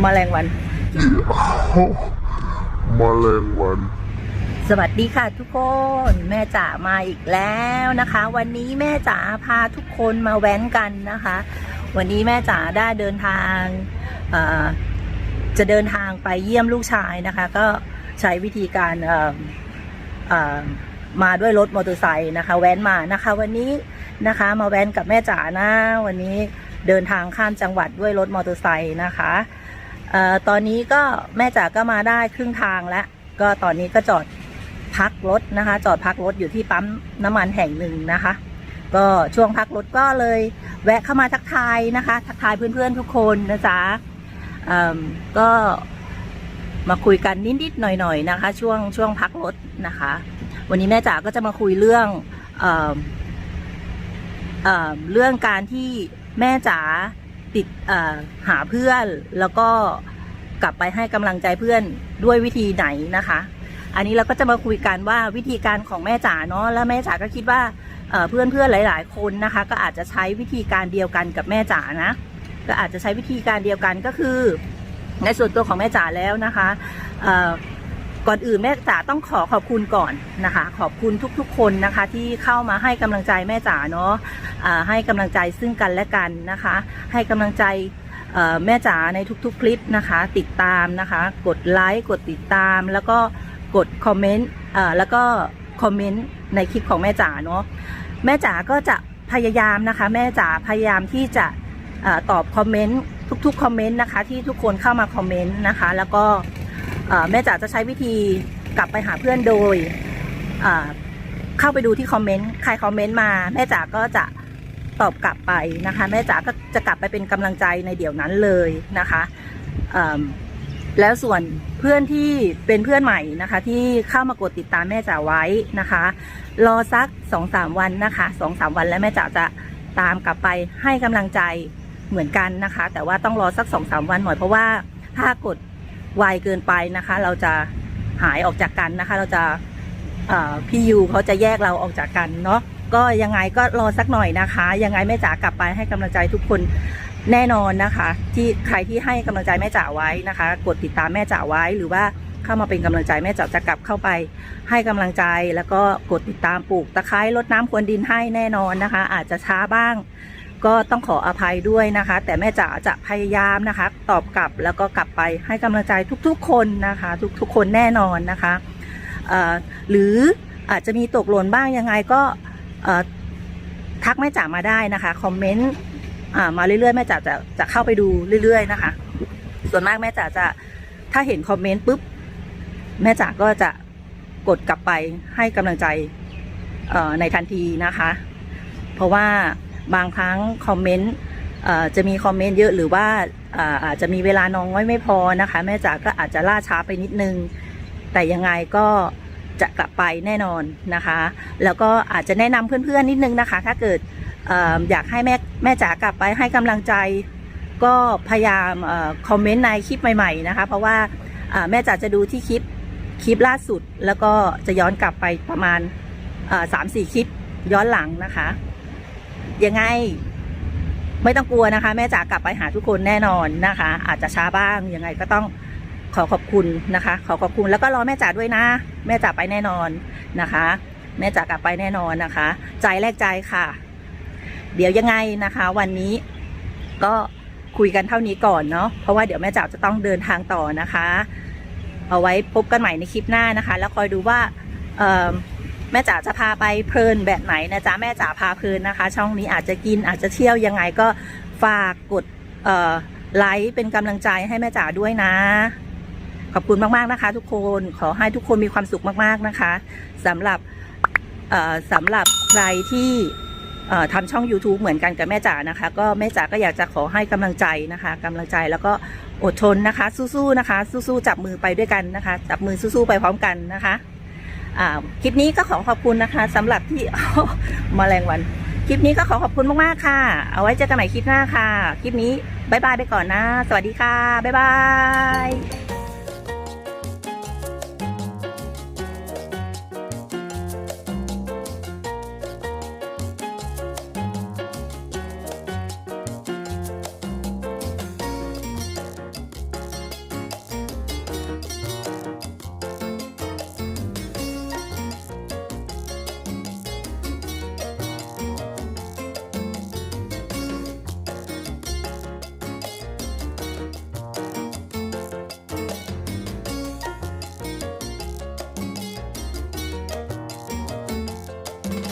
แมลงวันแมลงวัน สวัสดีค่ะทุกคนแม่จ๋ามาอีกแล้วนะคะ วันนี้แม่จ๋าพาทุกคนมาแว้นกันนะคะ วันนี้แม่จ๋าได้เดินทางเอ่อจะเดินทางไปเยี่ยมลูกชายนะคะ ก็ใช้วิธีการเอ่อเอ่อมาด้วยรถมอเตอร์ไซค์นะคะ แว้นมานะคะ วันนี้นะคะ มาแว้นกับแม่จ๋านะวันนี้ เดินทางข้ามจังหวัดด้วยรถมอเตอร์ไซค์นะคะเอ่อตอนนี้ก็แม่จ๋าก็มาได้ครึ่งทางแล้ว ก็ตอนนี้ก็จอดพักรถนะคะ จอดพักรถอยู่ที่ปั๊มน้ำมันแห่งหนึ่งนะคะ ก็ช่วงพักรถก็เลยแวะเข้ามาทักทายนะคะ ทักทายเพื่อนๆทุกคนนะจ๊ะเอิ่มก็มาคุยกันนิดๆหน่อยๆนะคะ ช่วงช่วงพักรถนะคะ วันนี้แม่จ๋าก็จะมาคุยเรื่องเอิ่มเอิ่มเรื่องการที่ แม่จ๋าติดหาเพื่อนแล้วก็กลับไปให้กำลังใจเพื่อนด้วยวิธีไหนนะคะ อันนี้เราก็จะมาคุยกันว่าวิธีการของแม่จ๋าเนาะแล้วแม่จ๋าก็คิดว่าเพื่อนเพื่อนๆหลาย ๆ คนนะคะ ก็อาจจะใช้วิธีการเดียวกันกับแม่จ๋านะ ก็อาจจะใช้วิธีการเดียวกันก็คือ ในส่วนตัวของแม่จ๋าแล้วนะคะ ก่อนอื่นแม่จ๋าต้องขอขอบคุณก่อนนะคะ ขอบคุณทุกๆ คนนะคะ ที่เข้ามาให้กำลังใจแม่จ๋าเนาะอ่าให้กำลังใจซึ่งกันและกันนะคะ ให้กำลังใจแม่จ๋าในทุกๆ คลิปนะคะ ติดตามนะคะ กดไลค์กดติดตาม แล้วก็กดคอมเมนต์แล้วก็คอมเมนต์ในคลิปของแม่จ๋าเนาะแม่จ๋าก็จะพยายามนะคะ แม่จ๋าพยายามที่จะอาตอบคอมเมนต์ทุกๆคอมเมนต์นะคะ ที่ทุกคนเข้ามาคอมเมนต์นะคะ แล้วก็ แม่จ๋าจะใช้วิธีกลับไปหาเพื่อนโดยเข้าไปดูที่คอมเมนต์ใครคอมเมนต์มาแม่จ๋าก็จะตอบกลับไปนะคะ แม่จ๋าก็จะกลับไปเป็นกำลังใจในเดี๋ยวนั้นเลยนะคะแล้วส่วนเพื่อนที่เป็นเพื่อนใหม่นะคะ ที่เข้ามากดติดตามแม่จ๋าไว้นะคะ รอสักสองสามวันนะคะสองสามวันแล้วแม่จ๋าจะตามกลับไปให้กำลังใจเหมือนกันนะคะ แต่ว่าต้องรอสักสองสามวันหน่อยเพราะว่าถ้ากด ไวเกินไปนะคะ เราจะหายออกจากกันนะคะ เราจะพี่ยูเขาจะแยกเราออกจากกันเนาะก็ยังไงก็รอสักหน่อยนะคะ ยังไงแม่จ๋ากลับไปให้กำลังใจทุกคนแน่นอนนะคะ ที่ใครที่ให้กำลังใจแม่จ๋าไว้นะคะ กดติดตามแม่จ๋าไว้หรือว่าเข้ามาเป็นกำลังใจแม่จ๋าจะกลับเข้าไป ให้กำลังใจแล้วก็กดติดตามปลูกตะไคร้ลดน้ำพรวนดินให้แน่นอนนะคะ อาจจะช้าบ้าง ก็ต้องขออภัยด้วยนะคะ แต่แม่จ๋าจะพยายามนะคะ ตอบกลับแล้วก็กลับไปให้กำลังใจทุกๆคนนะคะ ทุกๆคนแน่นอนนะคะหรืออาจจะมีตกหล่นบ้างยังไงก็ทักแม่จ๋ามาได้นะคะคอมเมนต์มาเรื่อยๆแม่จ๋าจะจะเข้าไปดูเรื่อย ๆ นะคะ ส่วนมากแม่จ๋าจะถ้าเห็นคอมเมนต์ปุ๊บแม่จ๋าก็จะกดกลับไปให้กำลังใจในทันทีนะคะ เพราะว่า บางครั้งคอมเมนต์จะมีคอมเมนต์เยอะหรือว่าอาจจะมีเวลาน้อยไม่พอนะคะ แม่จ๋าก็อาจจะล่าช้าไปนิดนึง แต่ยังไงก็จะกลับไปแน่นอนนะคะ แล้วก็อาจจะแนะนำเพื่อนๆนิดนึงนะคะ ถ้าเกิดออยากให้แม่แม่จ๋ากลับไปให้กำลังใจ ก็พยายามอคอมเมนต์ในคลิปใหม่ๆนะคะ เพราะว่าแม่จ๋าจะดูที่คลิปคลิปล่าสุด แล้วก็จะย้อนกลับไปประมาณสามสี่คลิปย้อนหลังนะคะ ยังไง ไม่ต้องกลัวนะคะ แม่จ๋ากลับไปหาทุกคนแน่นอนนะคะ อาจจะช้าบ้างยังไงก็ต้องขอขอบคุณนะคะ ขอขอบคุณแล้วก็รอแม่จ๋าด้วยนะ แม่จ๋าไปแน่นอนนะคะ แม่จ๋ากลับไปแน่นอนนะคะ ใจแรกใจค่ะ เดี๋ยวยังไงนะคะ วันนี้ก็คุยกันเท่านี้ก่อนเนาะเพราะว่าเดี๋ยวแม่จ๋าจะต้องเดินทางต่อนะคะ เอาไว้พบกันใหม่ในคลิปหน้านะคะ แล้วคอยดูว่าเอ่อ แม่จ๋าจะพาไปเพลินแบบไหนนะจ๊ะแม่จ๋าพาเพลินนะคะ ช่องนี้อาจจะกินอาจจะเที่ยวยังไงก็ฝากกดไลค์เป็นกำลังใจให้แม่จ๋าด้วยนะ ขอบคุณมากๆนะคะ ทุกคนขอให้ทุกคนมีความสุขมากๆนะคะสำหรับสำหรับใครที่ทำช่อง YouTube เหมือนกันกับแม่จ๋านะคะ ก็แม่จ๋าก็อยากจะขอให้กำลังใจนะคะกำลังใจแล้วก็อดทนนะคะ สู้ๆนะคะ สู้ๆจับมือไปด้วยกันนะคะ จับมือสู้ๆไปพร้อมกันนะคะ คลิปนี้ก็ขอขอบคุณนะคะสำหรับที่มาแรงวัน คลิปนี้ก็ขอขอบคุณมากๆค่ะ เอาไว้เจอกันใหม่คลิปหน้าค่ะ คลิปนี้บายบายไปก่อนนะ สวัสดีค่ะบ๊ายบาย